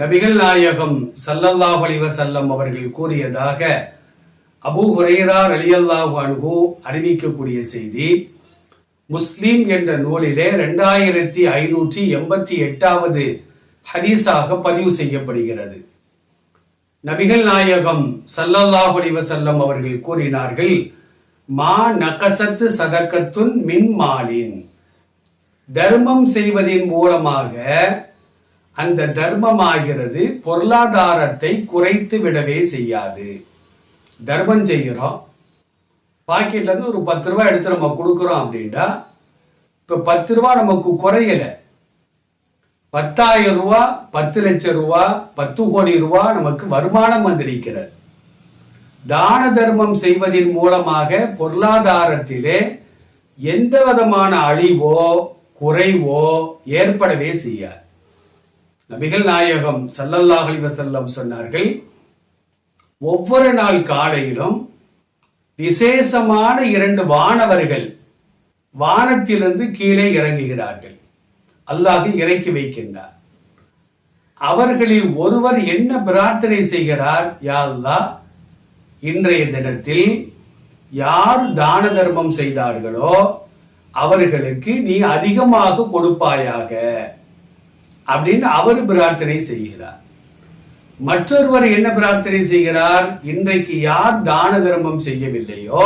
நபிகள் நாயகம் சல்லல்லாஹ் அலைஹி அவர்கள் கூறியதாக அபு ஹுரேரா அலியல்லாஹு அன்ஹு அறிவிக்கக்கூடிய செய்தி முஸ்லீம் என்ற நூலிலே ரெண்டாயிரத்தி ஐநூற்றி எண்பத்தி எட்டாவது ஹதீஸாக பதிவு செய்யப்படுகிறது. நபிகள் நாயகம் சல்லல்லாஹ் அலைஹி அவர்கள் கூறினார்கள் மா நகசத்து சதக்கத்துன் மின் மாலின். தர்மம் செய்வதின் மூலமாக அந்த தர்மமாகிறது பொருளாதாரத்தை குறைத்து விடவே செய்யாது. தர்மம் செய்கிறோம். பாக்கெட்ல இருந்து ஒரு பத்து ரூபாய் எடுத்து நம்ம கொடுக்குறோம் அப்படின்னா இப்போ பத்து ரூபா நமக்கு குறையல. பத்தாயிரம் ரூபா பத்து லட்சம் ரூபா பத்து கோடி ரூபா நமக்கு வருமானம் வந்திருக்கிறது. தான தர்மம் செய்வதன் மூலமாக பொருளாதாரத்திலே எந்த விதமான அழிவோ குறைவோ ஏற்படவே செய்யாது. நபிகள் நாயகம் சல்லல்லாஹ் அலைஹி சொன்னார்கள் ஒவ்வொரு நாள் காலையிலும் விசேஷமான இரண்டு வானவர்கள் வானத்திலிருந்து கீழே இறங்குகிறார்கள். அல்லாஹ் இறக்கி வைக்கின்றார். அவர்களில் ஒருவர் என்ன பிரார்த்தனை செய்கிறார்? யா அல்லாஹ் இன்றைய தினத்தில் யார் தான தர்மம் செய்தார்களோ அவர்களுக்கு நீ அதிகமாக கொடுப்பாயாக. அப்படின்னு அவர் பிரார்த்தனை செய்கிறார். மற்றொருவர் என்ன பிரார்த்தனை செய்கிறார்? இன்றைக்கு யார் தான தர்மம் செய்யவில்லையோ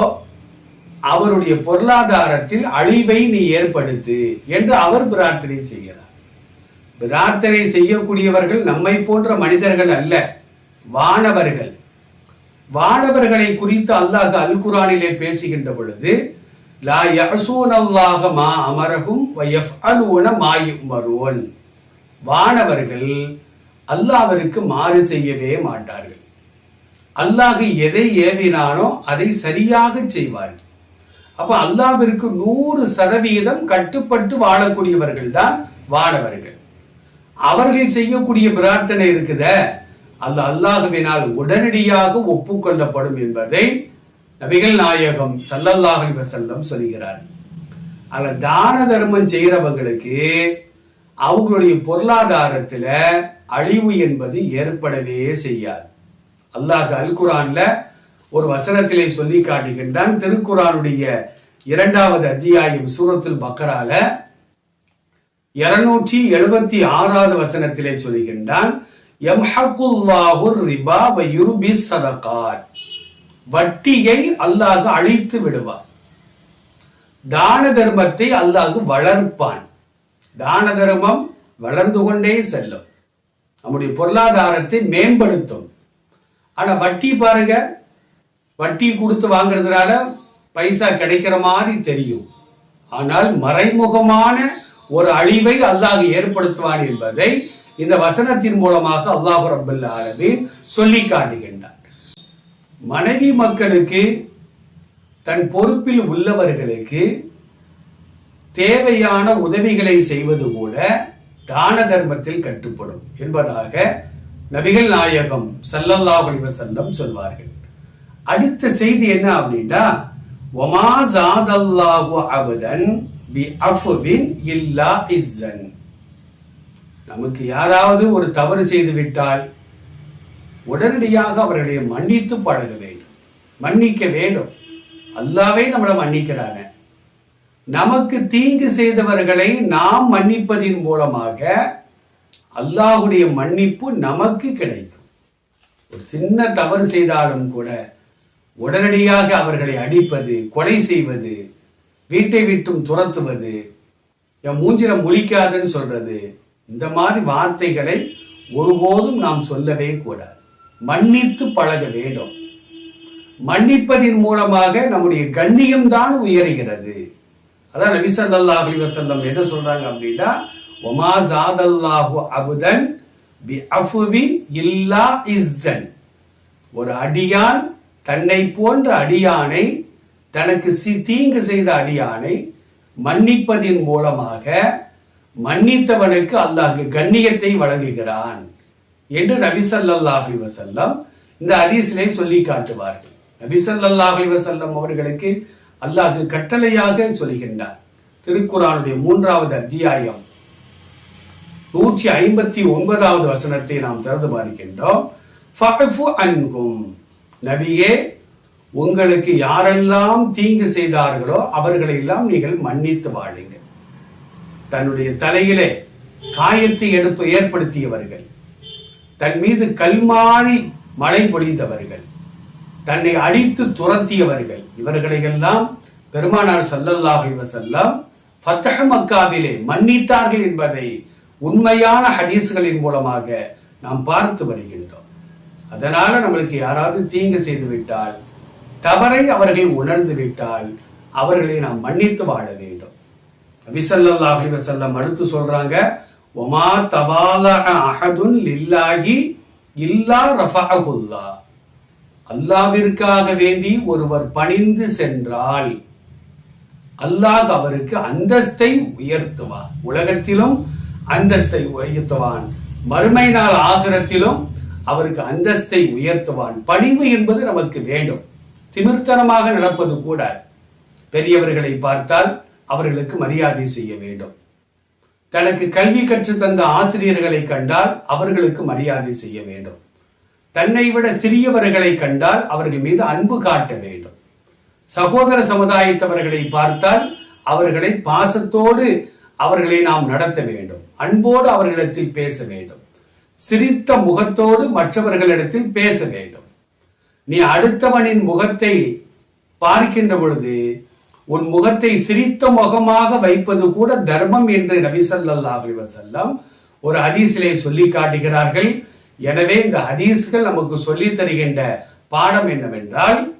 அவருடைய பொருளாதாரத்தில் அழிவை நீ ஏற்படுத்து என்று அவர் பிரார்த்தனை செய்கிறார். பிரார்த்தனை செய்யக்கூடியவர்கள் நம்மை போன்ற மனிதர்கள் அல்ல வானவர்கள். வானவர்களை குறித்து அல்லாஹ் அல் குரானிலே பேசுகின்ற பொழுது லா யசூன் அல்லாஹ மா அமரகும் வயஃப்அலூன மாயு மருவன் வானவர்கள் அல்லாவிற்கு மாறு செய்யவே மாட்டார்கள். அல்லாஹ் எதை ஏவினானோ அதை சரியாக செய்வார்கள். அப்ப அல்லாவிற்கு நூறு சதவீதம் கட்டுப்பட்டு வாழக்கூடியவர்கள் தான் வானவர்கள். அவர்கள் செய்யக்கூடிய பிரார்த்தனை இருக்குத அது அல்லாஹுவினால் உடனடியாக ஒப்புக்கொள்ளப்படும் என்பதை நபிகள் நாயகம் சல்லல்லாஹ் அலைஹி சொல்கிறார். அதில் தான தர்மம் செய்கிறவங்களுக்கு அவங்களுடைய பொருளாதாரத்துல அழிவு என்பது ஏற்படவே செய்யாது. அல்லாஹ் அல் குரான்ல ஒரு வசனத்திலே சொல்லி காட்டுகின்றான். திருக்குறானுடைய இரண்டாவது அத்தியாயம் சூரத்துல் பக்கரால இருநூற்றி எழுபத்தி ஆறாவது வசனத்திலே சொல்கின்றான் ரிபா வட்டியை அல்லாஹ் அழித்து விடுவார் தான தர்மத்தை அல்லாஹ் வளர்ப்பான். தான தர்மம் வளர்ந்து கொண்டே செல்லும். நம்முடைய பொருளாதாரத்தை மேம்படுத்தும். ஆனா வட்டி பாருங்க. வட்டி கொடுத்து வாங்குறதுனால பைசா கிடைக்கிற மாதிரி தெரியும். ஆனால் மறைமுகமான ஒரு அழிவை அல்லாஹ் ஏற்படுத்துவான் என்பதை இந்த வசனத்தின் மூலமாக அல்லாஹு ரபுல்ல ஆலமீன் சொல்லி காட்டுகின்றார் மனைவி மக்களுக்கு தன் பொறுப்பில் உள்ளவர்களுக்கு தேவையான உதவிகளை செய்வது கூட தான தர்மத்தில் கட்டுப்படும் என்பதாக நபிகள் நாயகம் சல்லல்லா அலைஹி சொல்வார்கள். அடுத்த செய்தி என்ன அப்படின்னா ஒமா சாதல்லாஹு அபதன் பி அஃபின் இல்லா இஸ்ஸன். நமக்கு யாராவது ஒரு தவறு செய்து விட்டால் உடனடியாக அவர்களை மன்னித்து பழக வேண்டும். மன்னிக்க வேண்டும். அல்லாவே நம்மளை மன்னிக்கிறாங்க நமக்கு தீங்கு செய்தவர்களை நாம் மன்னிப்பதின் மூலமாக அல்லாஹுடைய மன்னிப்பு நமக்கு கிடைக்கும். ஒரு சின்ன தவறு செய்தாலும் கூட உடனடியாக அவர்களை அடிப்பது கொலை செய்வது வீட்டை விட்டும் துரத்துவது என் மூஞ்சில முழிக்காதுன்னு சொல்றது இந்த மாதிரி வார்த்தைகளை ஒருபோதும் நாம் சொல்லவே கூடாது. மன்னித்து பழக வேண்டும். மன்னிப்பதின் மூலமாக நம்முடைய கண்ணியம் தான் உயர்கிறது. அதான் நபி சல்லா அலி வசல்லம் என்ன சொல்றாங்க அப்படின்னா ஒமா ஜாதல்லாஹு அபுதன் பி அஃபுவின் இல்லா இஸ்ஸன். ஒரு அடியான் தன்னை போன்ற அடியானை தனக்கு சி- தீங்கு செய்த அடியானை மன்னிப்பதின் மூலமாக மன்னித்தவனுக்கு அல்லாஹ் கண்ணியத்தை வழங்குகிறான் என்று நபி வசல்லம் இந்த ஹதீஸிலே சொல்லி காட்டுவார்கள். நபி வசல்லம் அவர்களுக்கு அல்லாஹ் கட்டளையாக சொல்கின்றார் திருக்குறானுடைய மூன்றாவது அத்தியாயம் நூற்றி ஐம்பத்தி ஒன்பதாவது வசனத்தை நாம் திறந்து பார்க்கின்றோம் அன்ஹும். நபியே உங்களுக்கு யாரெல்லாம் தீங்கு செய்தார்களோ அவர்களை எல்லாம் நீங்கள் மன்னித்து வாழுங்கள். தன்னுடைய தலையிலே காயத்தை எடுப்பு ஏற்படுத்தியவர்கள். தன் மீது கல்மாறி மழை பொழிந்தவர்கள். தன்னை அடித்து துரத்தியவர்கள். இவர்களையெல்லாம் பெருமானார் சல்லல்லாஹி வசல்லாம் வஸல்லம் ஃபத்தஹ் மக்காவிலே மன்னித்தார்கள் என்பதை உண்மையான ஹதீஸ்களின் மூலமாக நாம் பார்த்து வருகின்றோம். அதனால நம்மளுக்கு யாராவது தீங்கு செய்து விட்டால் தவறை அவர்கள் உணர்ந்து விட்டால் அவர்களை நாம் மன்னித்து வாழ வேண்டும். நபி வசல்லம் அடுத்து சொல்றாங்க ஒமா தவால அஹதுன் லில்லாஹி இல்லா ரஃபஅஹுல்லா அல்லாவிற்காக வேண்டி ஒருவர் பணிந்து சென்றால் அல்லாஹ் அவருக்கு அந்தஸ்தை உயர்த்துவான். உலகத்திலும் அந்தஸ்தை உயர்த்துவான். மறுமை நாள் ஆகிரத்திலும் அவருக்கு அந்தஸ்தை உயர்த்துவான். பணிவு என்பது நமக்கு வேண்டும். திமிர்த்தனமாக நடப்பது கூட பெரியவர்களை பார்த்தால் அவர்களுக்கு மரியாதை செய்ய வேண்டும். தனக்கு கல்வி கற்றுத் தந்த ஆசிரியர்களை கண்டால் அவர்களுக்கு மரியாதை செய்ய வேண்டும். தன்னை விட சிறியவர்களை கண்டால் அவர்கள் மீது அன்பு காட்ட வேண்டும். சகோதர சமுதாயத்தவர்களை பார்த்தால் அவர்களை பாசத்தோடு அவர்களை நாம் நடத்த வேண்டும். அன்போடு அவர்களிடத்தில் பேச வேண்டும். சிரித்த முகத்தோடு மற்றவர்களிடத்தில் பேச வேண்டும். நீ அடுத்தவனின் முகத்தை பார்க்கின்ற பொழுது உன் முகத்தை சிரித்த முகமாக வைப்பது கூட தர்மம் என்று நபி ஸல்லல்லாஹு செல்லம் ஒரு அதிசிலை சொல்லி காட்டுகிறார்கள். எனவே இந்த ஹதீஸ்கள் நமக்கு சொல்லி தருகின்ற பாடம் என்னவென்றால்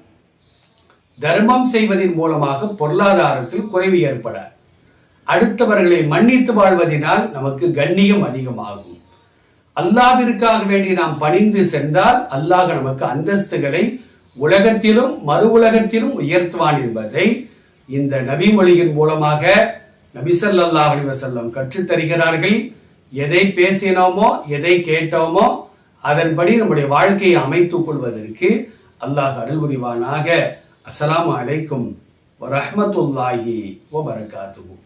தர்மம் செய்வதன் மூலமாக பொருளாதாரத்தில் குறைவு ஏற்பட அடுத்தவர்களை மன்னித்து வாழ்வதனால் நமக்கு கண்ணியம் அதிகமாகும். அல்லாவிற்காக வேண்டி நாம் பணிந்து சென்றால் அல்லாஹ் நமக்கு அந்தஸ்துகளை உலகத்திலும் மறு உலகத்திலும் உயர்த்துவான் என்பதை இந்த நபிமொழியின் மூலமாக நபி அலிவசல்லம் கற்றுத்தருகிறார்கள் கற்றுத் தருகிறார்கள் எதை பேசினோமோ எதை கேட்டோமோ அதன்படி நம்முடைய வாழ்க்கையை அமைத்துக் கொள்வதற்கு அல்லாஹ் அருள் புரிவானாக அலைக்கும் அலைக்கும் வரஹ்மத்துல்லாஹி வரகாத்துவோம்